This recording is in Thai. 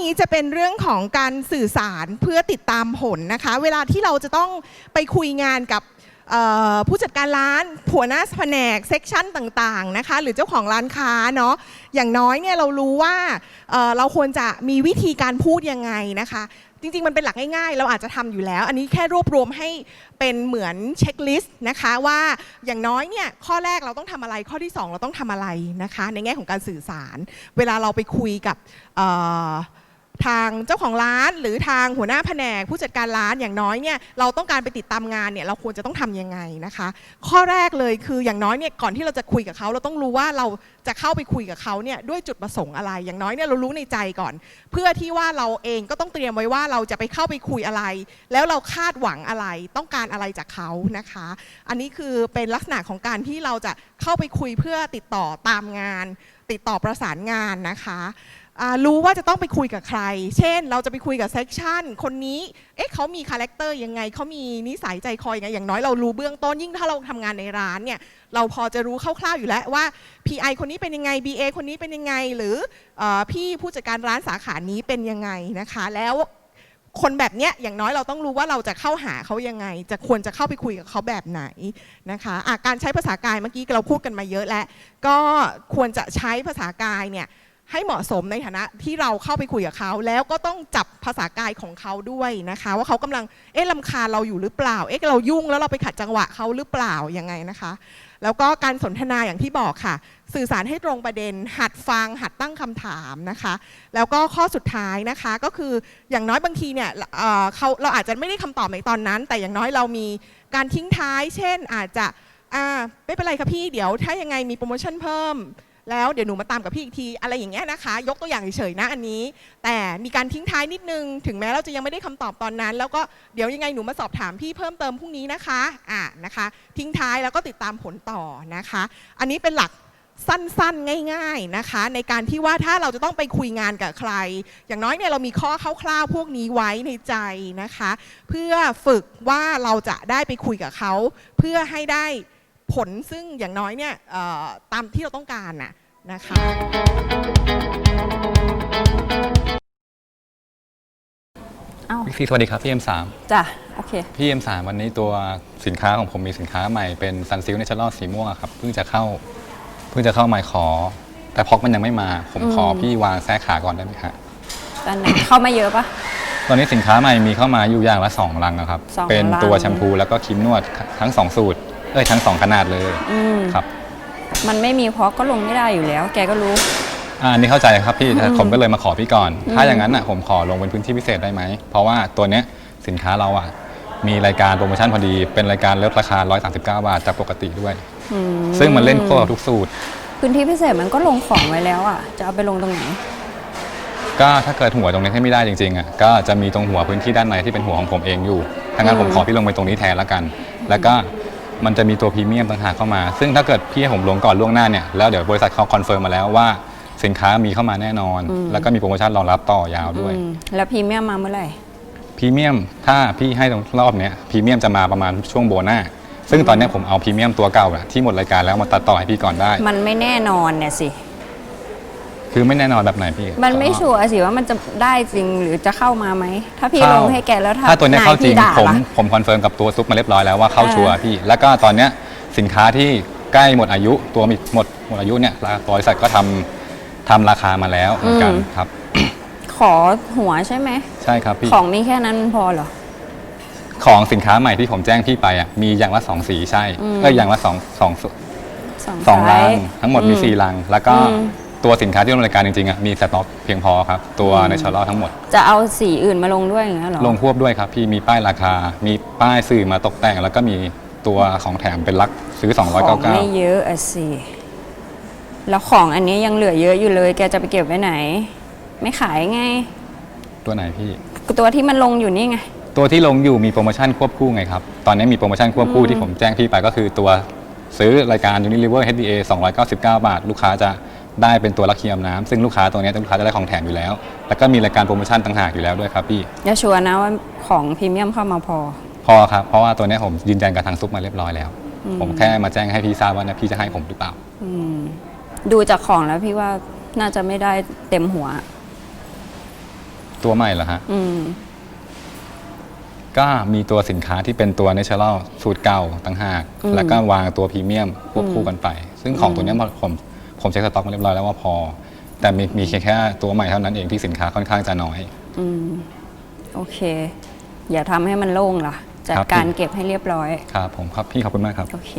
นี้จะเป็นเรื่องของการสื่อสารเพื่อติดตามผลนะคะ เวลาที่เราจะต้องไปคุยงานกับผู้จัดการร้านผัวหน้าแผนกเซกชันต่างๆนะคะ หรือเจ้าของร้านค้าเนาะอย่างน้อยเนี่ยเรารู้ว่าเเราควรจะมีวิธีการพูดยังไงนะคะ จริงๆ มันเป็นหลักง่ายๆ เราอาจจะทำอยู่แล้ว อันนี้แค่รวบรวมให้เป็นเหมือนเช็คลิสต์นะคะว่าอย่างน้อยเนี่ยข้อแรกเราต้องทำอะไรข้อที่ 2 เราต้องทำอะไรนะคะ ในแง่ของการสื่อสาร เวลาเราไปคุยกับเทางเจ้าของร้านหรือทางหัวหน้าแผนก ผู้จัดการร้านอย่างน้อยเนี่ยเราต้องการไปติดตามงานเนี่ยเราควรจะต้องทำยังไงนะคะ ข้อแรกเลยคืออย่างน้อยเนี่ยก่อนที่เราจะคุยกับเขาเราต้องรู้ว่าเราจะเข้าไปคุยกับเขาเนี่ยด้วยจุดประสงค์อะไร อย่างน้อยเนี่ยเรารู้ในใจก่อน เพื่อที่ว่าเราเองก็ต้องเตรียมไว้ว่าเราจะไปเข้าไปคุยอะไร แล้วเราคาดหวังอะไร ต้องการอะไรจากเขานะคะ อันนี้คือเป็นลักษณะของการที่เราจะเข้าไปคุยเพื่อติดต่อตามงาน ติดต่อประสานงานนะคะ รู้ว่าจะต้องไปคุยกับใคร เช่น เราจะไปคุยกับเซกชันคนนี้ เอ๊ะเขามีคาแรคเตอร์ยังไง เขามีนิสัยใจคอยยังไง อย่างน้อยเรารู้เบื้องต้น ยิ่งถ้าเราทำงานในร้านเนี่ย เราพอจะรู้คร่าวๆอยู่แล้วว่า PI คนนี้เป็นยังไง BA คนนี้เป็นยังไง หรือเออพี่ผู้จัดการร้านสาขานี้เป็นยังไงนะคะ แล้วคนแบบเนี้ยอย่างน้อยเราต้องรู้ว่าเราจะเข้าหาเขายังไง จะควรจะเข้าไปคุยกับเขาแบบไหนนะคะะการใช้ภาษากายเมื่อกี้เราพูดกันมาเยอะแล้ว ก็ควรจะใช้ภาษากายเนี่ย ให้เหมาะสมในฐานะที่เราเข้าไปคุยกับเขา แล้วก็ต้องจับภาษากายของเขาด้วยนะคะ ว่าเขากำลังเอ๊ะลำคาเราอยู่หรือเปล่า เอ๊ะเรายุ่งแล้วเราไปขัดจังหวะเขาหรือเปล่ายังไงนะคะ แล้วก็การสนทนาอย่างที่บอกค่ะ สื่อสารให้ตรงประเด็น หัดฟัง หัดตั้งคำถามนะคะ แล้วก็ข้อสุดท้ายนะคะก็คืออย่างน้อยบางทีเนี่ยเเขาเราอาจจะไม่ได้คำตอบในตอนนั้น แต่อย่างน้อยเรามีการทิ้งท้าย เช่นอาจจะอ่าไม่เป็นไรครับพี่เดี๋ยวถ้ายังไงมีโปรโมชั่นเพิ่ม แล้วเดี๋ยวหนูมาตามกับพี่อีกทีอะไรอย่างเงี้ยนะคะ ยกตัวอย่างเฉยๆนะอันนี้ แต่มีการทิ้งท้ายนิดนึง ถึงแม้เราจะยังไม่ได้คำตอบตอนนั้น แล้วก็เดี๋ยวยังไงหนูมาสอบถามพี่เพิ่มเติมพรุ่งนี้นะคะอ่านะคะ ทิ้งท้ายแล้วก็ติดตามผลต่อนะคะ อันนี้เป็นหลักสั้นๆ ง่าย ๆ นะคะ ในการที่ว่าถ้าเราจะต้องไปคุยงานกับใคร อย่างน้อยเนี่ยเรามีข้อคร่าวๆพวกนี้ไว้ในใจนะคะ เพื่อฝึกว่าเราจะได้ไปคุยกับเขา เพื่อให้ได้ ผลซึ่งอย่างน้อยเนี่ยเอ่อตามที่เราต้องการน่ะนะคะเอ้าบิ๊กซีสวัสดีครับพี่เอ็มสามจ้ะโอเคพี่เอ็มสามวันนี้ตัวสินค้าของผมมีสินค้าใหม่เป็นซันซิลเนเชอรัลสีม่วงอะครับเพิ่งจะเข้าเพิ่งจะเข้ามาขอ แต่พอกมันยังไม่มา ผมขออืมพี่วางแทรกขาก่อนได้ไหมครับตอนไหนเข้ามาเยอะปะตอนนี้สินค้าใหม่มีเข้ามาอยู่อย่างละสองลังนะครับสองเป็นลังตัวแชมพูแล้วก็ครีมนวดทั้งสองสูตร เอ้ยทั้งสองขนาดเลยอืมครับมันไม่มีเพราะก็ลงไม่ได้อยู่แล้ว แกก็รู้ อ่าอันนี้เข้าใจครับพี่แต่อืมผมก็เลยมาขอพี่ก่อนอืมถ้าอย่างนั้นอะผมขอลงเป็นพื้นที่พิเศษได้ไหม เพราะว่าตัวเนี้ยสินค้าเราอะมีรายการโปรโมชั่นพอดี เป็นรายการลดราคา 139 บาทจากปกติด้วย อืซึ่งมันเล่นควบกับทุกสูตร พื้นที่พิเศษมันก็ลงของไว้แล้วอะ จะเอาไปลงตรงไหน ก็ถ้าเกิดหัวตรงนี้ให้ไม่ได้จริงๆอะก็จะมีตรงหัวพื้นที่ด้านในที่เป็นหัวของผมเองอยู่ถ้างั้นอืมผมขอพี่ลงไปตรงนี้แทนละกัน แล้วก็ มันจะมีตัวพรีเมียมต่างหากเข้ามา ซึ่งถ้าเกิดพี่ให้ผมลงก่อนล่วงหน้าเนี่ยแล้วเดี๋ยวบริษัทเขาคอนเฟิร์มมาแล้วว่าสินค้ามีเข้ามาแน่นอน แล้วก็มีโปรโมชั่นรองรับต่อยาวด้วยอืมแล้วพรีเมียมมาเมื่อไหร่พรีเมียมถ้าพี่ให้ตรงรอบเนี้ยพรีเมียมจะมาประมาณช่วงโบนัสซึ่งตอนเนี้ยผมเอาพรีเมียมตัวเก่าอะที่หมดรายการแล้วมาตัดต่อให้พี่ก่อนได้ มันไม่แน่นอนเนี่ยสิ คือไม่แน่นอนแบบไหนพี่มันไม่ชัวร์สิว่ามันจะได้จริงหรือจะเข้ามาไหม ถ้าพี่เข้าลงให้แกแล้วถ้าถ้าตัวเนี้ยเข้าจริงนยพี่ด่าผมล่ะผมคอนเฟิร์มกับตัวซุปมาเรียบร้อยแล้วว่าเข้าเออชัวร์พี่ แล้วก็ตอนเนี้ยสินค้าที่ใกล้หมดอายุตัวมีหมดหมดอายุเนี่ยบริษัทก็ทำทำราคามาแล้วเหมือนกันครับ ขอหัวใช่ไหมใช่ครับพี่ของมีแค่นั้นพอเหรอของสินค้าใหม่ที่ผมแจ้งพี่ไปอะมีอย่างละสองสีใช่อืมเอ้ยอย่างละสองสองสองสองไซลังส์ทั้งหมดมีอืสี่ลัง แล้วก็อืม ตัวสินค้าที่ร่วมรายการจริงๆอะมีสต็อกเพียงพอครับ ตัวในชอลล์ทั้งหมด จะเอาสีอื่นมาลงด้วยอย่างเงี้ยเหรอลงควบด้วยครับ พี่มีป้ายราคา มีป้ายสื่อมาตกแต่ง แล้วก็มีตัวของแถมเป็นลักซื้อ ของไม่299เยอะอะสิแล้วของอันนี้ยังเหลือเยอะอยู่เลย แกจะไปเก็บไว้ไหน ไม่ขายไง ตัวไหนพี่ ตัวที่มันลงอยู่นี่ไง ตัวที่ลงอยู่มีโปรโมชั่นควบคู่ไงครับ ตอนนี้มีโปรโมชั่นควบคู่อืมที่ผมแจ้งพี่ไปก็คือตัวซื้อรายการ Unilever HDA 299 บาท ลูกค้าจะ ได้เป็นตัวลักเคียมน้ำซึ่งลูกค้าตัวเนี้ยลูกค้าจะได้ของแถมอยู่แล้ว แล้วก็มีรายการโปรโมชั่นต่างหากอยู่แล้วด้วยครับพี่ อย่าชัวร์นะว่าของพรีเมียมเข้ามาพอ พอครับ เพราะว่าตัวเนี้ยผมยืนยันกับทางซุปมาเรียบร้อยแล้วอืมผมแค่มาแจ้งให้พี่ทราบว่าเนะพี่จะให้ผมหรือเปล่า อืม ดูจากของแล้วพี่ว่าน่าจะไม่ได้เต็มหัว ตัวใหม่เหรอฮะ อืม ก็มีตัวสินค้าที่เป็นตัว Natural สูตรเก่าต่างหากอืมแล้วก็วางตัวพรีเมียมควบคู่กันไป ซึ่งของอืมตัวเนี้ยผม ผมเช็คสต็อกมาเรียบร้อยแล้วว่าพอ แต่มีมีแค่แค่ตัวใหม่เท่านั้นเองที่สินค้าค่อนข้างจะน้อย อืมโอเค อย่าทำให้มันโล่งล่ะจัดครับ การเก็บให้เรียบร้อย ครับผมครับพี่ขอบคุณมากครับ โอเค